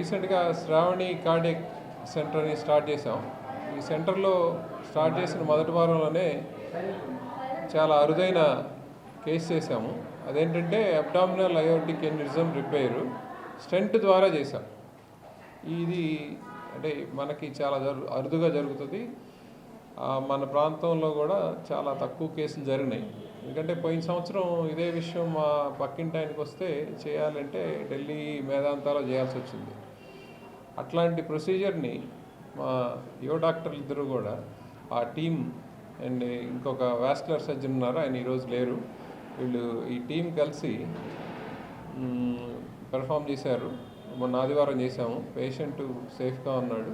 రీసెంట్గా శ్రావణి కార్డియక్ సెంటర్ని స్టార్ట్ చేసాం ఈ సెంటర్లో స్టార్ట్ చేసిన మొదటి వారంలోనే చాలా అరుదైన కేసు చేసాము అదేంటంటే abdominal aortic aneurysm repair stent ద్వారా చేసాం ఇది అంటే మనకి చాలా జరు అరుదుగా జరుగుతుంది. మన ప్రాంతంలో కూడా చాలా తక్కువ కేసులు జరిగినాయి. ఎందుకంటే పోయిన సంవత్సరం ఇదే విషయం మా పక్కింటి ఆయనకి వస్తే చేయాలంటే ఢిల్లీ మేధాంతాలో చేయాల్సి వచ్చింది. అట్లాంటి ప్రొసీజర్ని మా యువ డాక్టర్లు ఇద్దరు కూడా ఆ టీం అండ్ ఇంకొక వాస్కులర్ సర్జన్ ఉన్నారు ఆయన ఈరోజు లేరు. వీళ్ళు ఈ టీం కలిసి పెర్ఫామ్ చేశారు. మొన్న ఆదివారం చేశాము. పేషెంట్ సేఫ్గా ఉన్నాడు.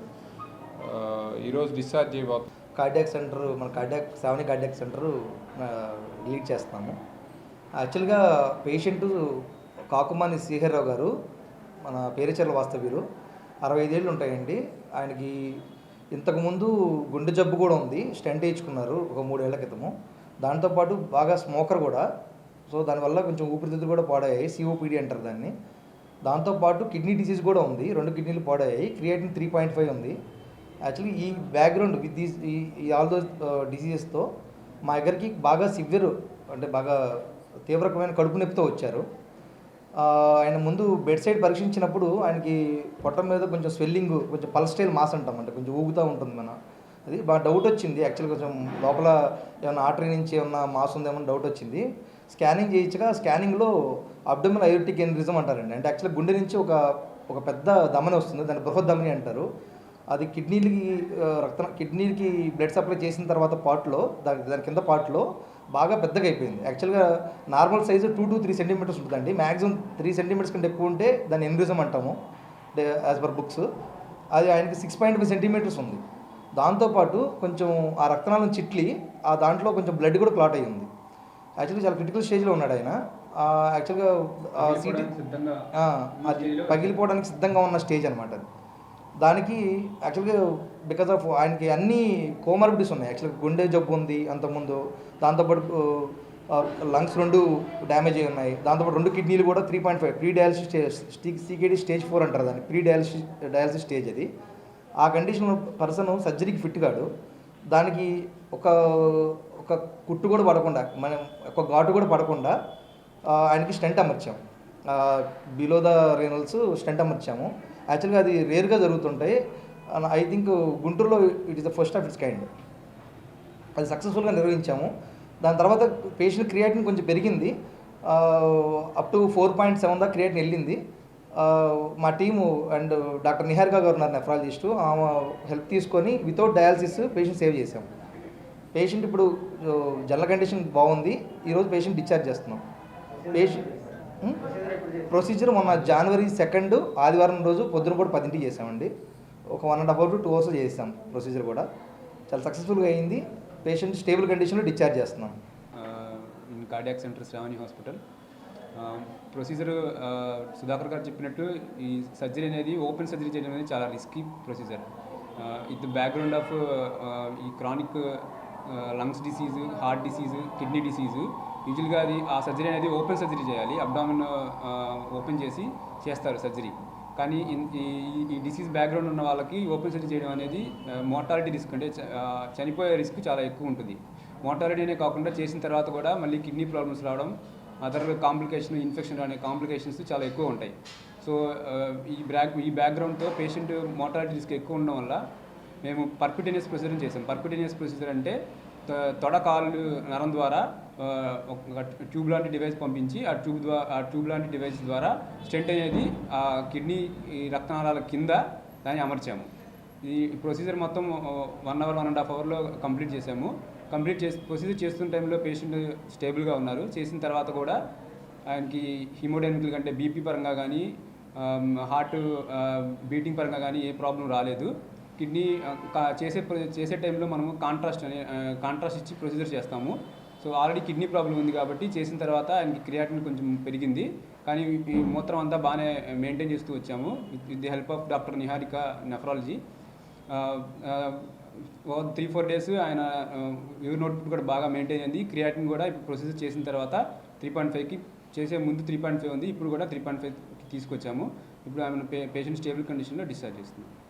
ఈరోజు డిశ్చార్జ్ చేయబోతున్నాం కార్డియాక్ సెంటర్ మన cardiac Shravani cardiac centre lead చేస్తాము యాక్చువల్గా పేషెంట్ కాకుమాని శ్రీహర్రావు గారు మన పేరుచర్ల వాస్తవ్యులు. అరవై ఐదేళ్ళు ఉంటాయండి ఆయనకి ఇంతకుముందు గుండె జబ్బు కూడా ఉంది. స్టెంట్ వేయించుకున్నారు ఒక మూడేళ్ళ క్రితము. దాంతోపాటు బాగా స్మోకర్ కూడా. సో దానివల్ల కొంచెం ఊపిరితిత్తులు కూడా పాడయ్యాయి. సిఓపిడి అంటారు దాన్ని. దాంతోపాటు కిడ్నీ డిసీజ్ కూడా ఉంది. రెండు కిడ్నీలు పాడయ్యాయి. క్రియేటిన్ త్రీ పాయింట్ ఫైవ్ ఉంది. యాక్చువల్లీ ఈ బ్యాక్గ్రౌండ్ విత్ దీస్ ఈ ఈ ఆల్ దోస్ డిసీజెస్తో మా దగ్గరికి బాగా సివియర్ అంటే బాగా తీవ్రకమైన కడుపు నొప్పితో వచ్చారు. ఆయన ముందు బెడ్ సైడ్ పరీక్షించినప్పుడు ఆయనకి పొట్ట మీద కొంచెం స్వెల్లింగ్ కొంచెం పల్స్టైల్ మాస్ అంటాం అంటే కొంచెం ఊగుతూ ఉంటుంది మన. అది బాగా డౌట్ వచ్చింది. యాక్చువల్గా కొంచెం లోపల ఏమైనా ఆర్టరీ నుంచి ఏమన్నా మాస్ ఉందేమో డౌట్ వచ్చింది. స్కానింగ్ చేయించగా స్కానింగ్లో అబ్డమిన్ అయోటిక్ ఎన్రిజం అంటారండి. అంటే యాక్చువల్గా గుండె నుంచి ఒక ఒక పెద్ద దమని వస్తుంది. దాన్ని బృహద్దమని అంటారు. అది కిడ్నీలకి రక్త కిడ్నీలకి బ్లడ్ సప్లై చేసిన తర్వాత పార్ట్లో దాని దాని కింద పార్ట్లో బాగా పెద్దగా అయిపోయింది. యాక్చువల్గా normal size two to three centimetres ఉంటుందండి. మ్యాక్సిమం త్రీ సెంటీమీటర్స్ కంటే ఎక్కువ ఉంటే దాన్ని ఎన్రిజం అంటాము. యాజ్ పర్ బుక్స్ అది ఆయనకి సిక్స్ పాయింట్ ఫైవ్ సెంటీమీటర్స్ ఉంది. దాంతోపాటు కొంచెం ఆ రక్తనాళం చిట్లి ఆ దాంట్లో కొంచెం బ్లడ్ కూడా క్లాట్ అయ్యి ఉంది యాక్చువల్లీ చాలా క్రిటికల్ స్టేజ్లో ఉన్నాడు ఆయన. యాక్చువల్గా పగిలిపోవడానికి సిద్ధంగా ఉన్న స్టేజ్ అనమాట అది. దానికి యాక్చువల్గా బికాజ్ ఆఫ్ ఆయనకి అన్ని కోమార్బిడిటీస్ ఉన్నాయి. యాక్చువల్గా గుండె జబ్బు ఉంది అంతకుముందు. దాంతోపాటు లంగ్స్ రెండు డ్యామేజ్ అయి ఉన్నాయి. దాంతోపాటు రెండు కిడ్నీలు కూడా three point five pre dialysis stage CKD stage four అంటారు దాన్ని. ప్రీ డయాలసిస్ డయాలసిస్ స్టేజ్ అది. ఆ కండిషన్ పర్సన్ సర్జరీకి ఫిట్ కాడు. దానికి ఒక ఒక కుట్టు కూడా పడకుండా మనం ఒక ఘాటు కూడా పడకుండా ఆయనకి స్టెంట్ అమర్చాం. బిలో ద రేనల్స్ స్టెంట్ అమర్చాము యాక్చువల్గా అది రేర్గా జరుగుతుంటాయి. ఐ థింక్ గుంటూరులో it is the first of its kind అది సక్సెస్ఫుల్గా నిర్వహించాము. దాని తర్వాత పేషెంట్ క్రియేటిన్ కొంచెం పెరిగింది. Up to four point seven దాకా క్రియేటిన్ వెళ్ళింది. మా టీము అండ్ డాక్టర్ నిహారికా గారు ఉన్నారు నెఫ్రాలజిస్టు ఆమె హెల్ప్ తీసుకొని వితౌట్ డయాలసిస్ పేషెంట్ సేవ్ చేసాం పేషెంట్ ఇప్పుడు జనరల్ కండిషన్ బాగుంది. ఈరోజు పేషెంట్ డిశ్చార్జ్ చేస్తున్నాం. పేషెంట్ ప్రొసీజర్ మొన్న జనవరి సెకండ్ ఆదివారం రోజు పొద్దున కూడా పదింటికి చేసామండి ఒక one and half hour to two hours చేసాం ప్రొసీజర్ కూడా. చాలా సక్సెస్ఫుల్గా అయింది. పేషెంట్ స్టేబుల్ కండిషన్లో డిశ్చార్జ్ చేస్తున్నాం. Cardiac centre Shravani hospital procedure Sudhakar garu చెప్పినట్టు ఈ సర్జరీ అనేది ఓపెన్ సర్జరీ చేయడం అనేది చాలా రిస్కీ ప్రొసీజర్ ఇది బ్యాక్గ్రౌండ్ ఆఫ్ ఈ chronic lungs disease heart disease kidney disease యూజువల్గా అది ఆ సర్జరీ అనేది ఓపెన్ సర్జరీ చేయాలి. అబ్డామిన్ ఓపెన్ చేసి చేస్తారు సర్జరీ. కానీ ఈ ఈ డిసీజ్ బ్యాక్గ్రౌండ్ ఉన్న వాళ్ళకి ఓపెన్ సర్జరీ చేయడం అనేది మోర్టాలిటీ రిస్క్ అంటే చనిపోయే రిస్క్ చాలా ఎక్కువ ఉంటుంది. మోర్టాలిటీనే కాకుండా చేసిన తర్వాత కూడా మళ్ళీ కిడ్నీ ప్రాబ్లమ్స్ రావడం అదర్ కాంప్లికేషన్ ఇన్ఫెక్షన్ అనే కాంప్లికేషన్స్ చాలా ఎక్కువ ఉంటాయి. సో ఈ బ్యాక్ ఈ బ్యాక్గ్రౌండ్తో పేషెంట్ మోర్టాలిటీ రిస్క్ ఎక్కువ ఉండడం వల్ల మేము పర్పిటేనియస్ ప్రొసీజర్ చేసాం పర్పిటేనియస్ ప్రొసీజర్ అంటే తొడ కాళ్ళు నరం ద్వారా ఒక ట్యూబ్ లాంటి డివైస్ పంపించి ఆ ట్యూబ్ ద్వారా ఆ ట్యూబ్ లాంటి డివైస్ ద్వారా స్టెంట్ అనేది ఆ కిడ్నీ ఈ రక్తనాళాల కింద దాన్ని అమర్చాము. ఈ ప్రొసీజర్ మొత్తం one hour one and half అవర్లో కంప్లీట్ చేసాము కంప్లీట్ చేసి ప్రొసీజర్ చేస్తున్న టైంలో పేషెంట్ స్టేబుల్గా ఉన్నారు. చేసిన తర్వాత కూడా ఆయనకి హిమోడైనమికల్ కంటే బీపీ పరంగా కానీ హార్ట్ బీటింగ్ పరంగా కానీ ఏ ప్రాబ్లం రాలేదు. కిడ్నీ కా- చేసే ప్ర- చేసే టైంలో మనము కాంట్రాస్ట్ అనే కాంట్రాస్ట్ ఇచ్చి ప్రొసీజర్ చేస్తాము. సో ఆల్రెడీ కిడ్నీ ప్రాబ్లం ఉంది కాబట్టి చేసిన తర్వాత ఆయనకి క్రియాటిన్ కొంచెం పెరిగింది. కానీ ఈ మూత్రం అంతా బాగానే మెయింటైన్ చేస్తూ వచ్చాము with with the help of doctor Niharika nephrology. Three four days ఆయన యూర్ నోట్బుక్ కూడా బాగా మెయింటైన్ అయింది. క్రియాటిన్ కూడా ఇప్పుడు ప్రొసీజర్ చేసిన తర్వాత త్రీ పాయింట్ ఫైవ్కి చేసే ముందు త్రీ పాయింట్ ఫైవ్ ఉంది. ఇప్పుడు కూడా త్రీ పాయింట్ ఫైవ్ తీసుకొచ్చాము. ఇప్పుడు ఆమె పేషెంట్ స్టేబుల్ కండిషన్లో డిశ్చార్జ్ చేస్తున్నాం.